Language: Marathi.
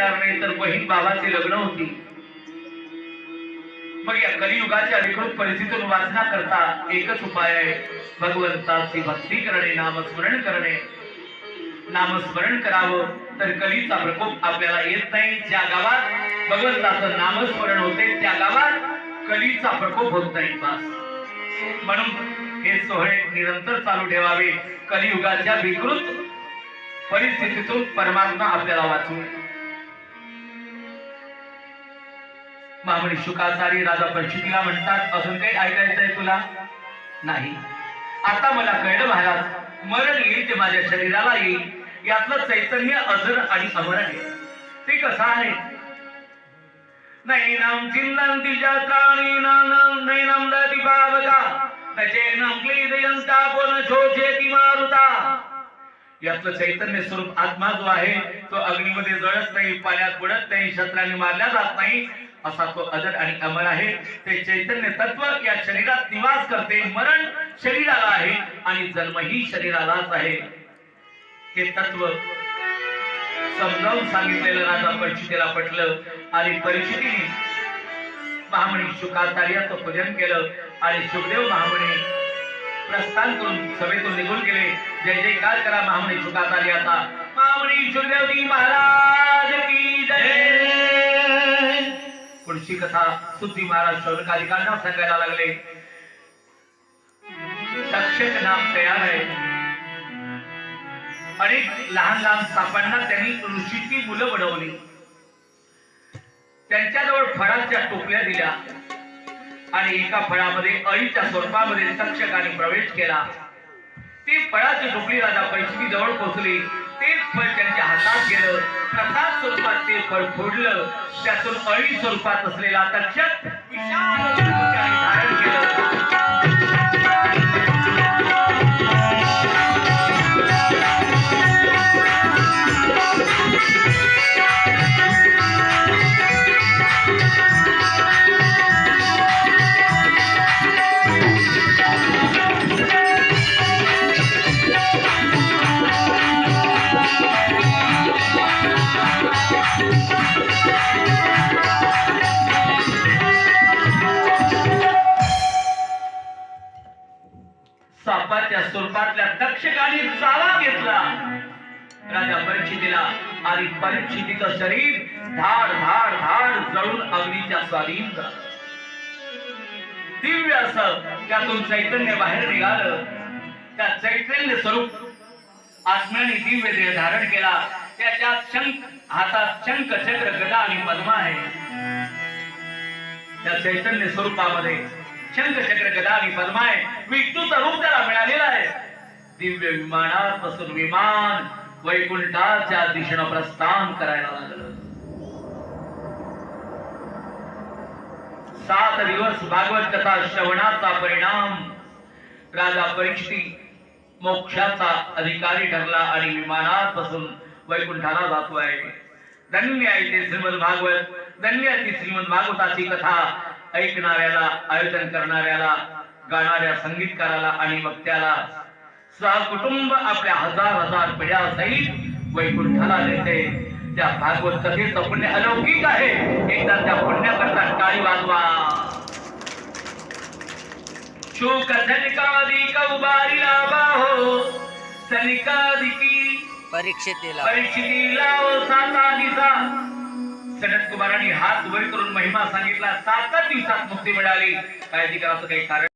येणार नाही तर बहीण भावाचे लग्न होती मग या कलियुगाच्या विकृत परिस्थितीतून वाचना करता एकच उपाय आहे. भगवंताची भक्ती करणे नामस्मरण करणे. नामस्मरण करावं तर कलीचा प्रकोप आपल्याला येत नाही. ज्या गावात भगवंताचं नामस्मरण होते त्या गावात कलीचा प्रकोप होत नाही. बस. म्हणून हे सोहळे निरंतर चालू ठेवावे. कलियुगाच्या विकृत परिस्थितीतून परमात्मा आपल्याला वाचू मामणी शुकाचारी राजा परिस्थितीला म्हणतात अजून काही ऐकायचंय तुला? नाही. आता मला कळलं महाराज मरण येईल ते माझ्या शरीराला येईल. यातलं चैतन्य अजर आणि अमर आहे. ते कसं आहे? नैनम चिन्नन्ति जात्राणि नानं नैनम दति पावका नचेनं क्लीदयन्ता पुन शोचेति मारुता. यातलं चैतन्य स्वरूप आत्मा जो आहे तो अग्नीमध्ये जळत नाही पाण्यात बुडत नाही शत्राने मारला जात नाही असा तो अजर आणि अमर आहे. ते चैतन्य तत्व या शरीरात निवास करते मरण शरीराला आहे आणि जन्मही शरीरालाच आहे. हे तत्व समजावून सांगितलेलं राजा परिस्थितीला पटलं आणि परिस्थितीने महामणी शुकाचार्याचं पूजन केलं आणि सुखदेव महामणी प्रस्थान करून सभेतून निघून गेले. जय जयकार करा महामणी शुकाचार्याचा. महामणी सुखदेवजी महाराज की जय. पुढची कथा सुद्धी महाराज सहकारिकांना सांगायला लागले. तक्षक नाम तयार आहे. अनेक लहान लहान सापांना त्यांनी ऋषीची मुलं बनवली. त्यांच्याजवळ फळांच्या टोपल्या दिल्या आणि एका फळामध्ये अळीच्या स्वरूपामध्ये तक्षकाने प्रवेश केला. ती फळाची टोपली राजा पैशवी जवळ पोहोचली फळ त्यांच्या हातात गेलं प्रसाद स्वरूपात ते फळ फोडलं त्यातून अळी स्वरूपात असलेला तक्षक विशाल स्वरूपातल्या तक्षकाने चावा घेतला. राजा परीक्षितीला आणि परीक्षितीचं शरीर धाड धाड धाड जळून अग्नीच्या स्वाधीन झालं. दिव्य असं त्यातून चैतन्य बाहेर निघालं. त्या चैतन्य स्वरूप आत्म्याने दिव्य देह धारण केला. त्याच्या शंख हातात शंख चक्र गदा आणि पद्मा आहे. त्या चैतन्य स्वरूपामध्ये शंख चक्र गदा आणि पद्माय विष्णूचा रूप त्याला मिळालेला आहे. दिव्य विमानात बसून विमान वैकुंठाच्या दिशेनं प्रस्थान करायला लागलं. सात दिवस भागवत कथा श्रवणाचा परिणाम. राजा परीक्षिती मोक्षाचा अधिकारी ठरला आणि विमानात बसून वैकुंठाला जातो आहे धन्य आहे ते श्रीमद भागवत धन्य ती श्रीमद भागवताची कथा. ऐकणाऱ्याला आयोजन करणाऱ्याला गाणाऱ्या संगीतकाराला आणि वक्त्याला सहकुटुंब आपल्या हजार हजार पिढ्या सहित वैकुंठाला नेते त्या भागवत कथेचं पुण्य अलौकिक आहे. एकदा त्या पुण्याकरता टाळी वाजवा. शोक सनिकादिक उबारिला बाहो सनिकादिकी परीक्षेला परीक्षितीला दिसा सनत कुमारांनी हात वर करून महिमा सांगितला. सातच दिवसात मुक्ती मिळाली. काळजी करायचं काही कारण